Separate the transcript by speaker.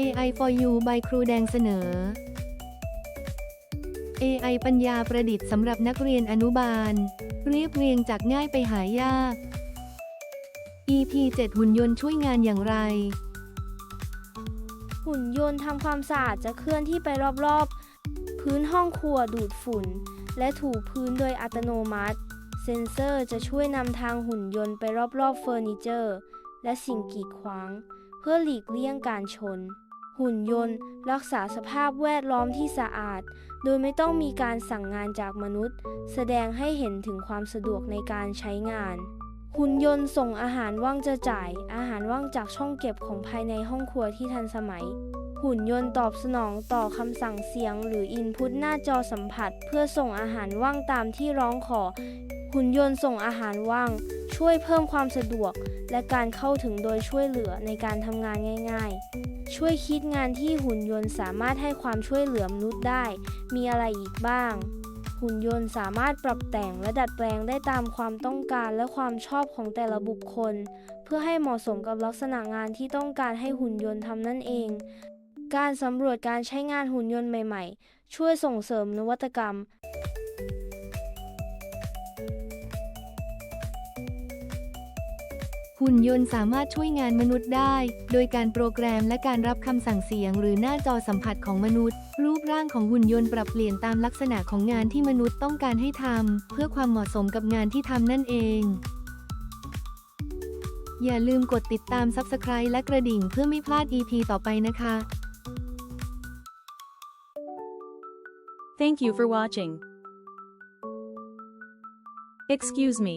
Speaker 1: AI for You by ครูแดงเสนอ AI ปัญญาประดิษฐ์สำหรับนักเรียนอนุบาล เรียบเรียงจากง่ายไปหายาก EP 7 หุ่นยนต์ช่วยงานอย่างไร
Speaker 2: หุ่นยนต์ทำความสะอาดจะเคลื่อนที่ไปรอบๆ พื้นห้องครัวดูดฝุ่น และถูพื้นโดยอัตโนมัติ เซ็นเซอร์จะช่วยนำทางหุ่นยนต์ไปรอบๆเฟอร์นิเจอร์ และสิ่งกีดขวาง เพื่อหลีกเลี่ยงการชน หุ่นยนต์ รักษาสภาพแวดล้อมที่สะอาด โดยไม่ต้องมีการสั่งงานจากมนุษย์ แสดงให้เห็นถึงความสะดวกในการใช้งาน หุ่นยนต์ส่งอาหารว่างจะจ่าย อาหารว่างจากช่องเก็บของภายในห้องครัวที่ทันสมัย หุ่นยนต์ตอบสนองต่อคำสั่งเสียง หรืออินพุตหน้าจอสัมผัส เพื่อส่งอาหารว่างตามที่ร้องขอ หุ่นยนต์ส่งอาหารว่าง ช่วยเพิ่มความสะดวก และการเข้าถึงโดยช่วยเหลือในการทำงานง่าย ๆ ช่วยคิดงานที่หุ่นยนต์สามารถให้ความช่วยเหลือมนุษย์ได้ มีอะไรอีกบ้าง หุ่นยนต์สามารถปรับแต่งและดัดแปลงได้ตามความต้องการและความชอบของแต่ละบุคคล เพื่อให้เหมาะสมกับลักษณะงานที่ต้องการให้หุ่นยนต์ทำนั่นเอง การสำรวจการใช้งานหุ่นยนต์ใหม่ ๆ ช่วยส่งเสริมนวัตกรรม
Speaker 1: หุ่นยนต์สามารถช่วยงานมนุษย์ได้ โดยการโปรแกรมและการรับคำสั่งเสียงหรือหน้าจอสัมผัสของมนุษย์ รูปร่างของหุ่นยนต์ปรับเปลี่ยนตามลักษณะของงานที่มนุษย์ต้องการให้ทำเพื่อความเหมาะสมกับงานที่ทำนั่นเอง อย่าลืมกดติดตาม Subscribe และกระดิ่งเพื่อไม่พลาด EP ต่อไปนะคะ
Speaker 3: Thank you for watching. Excuse me.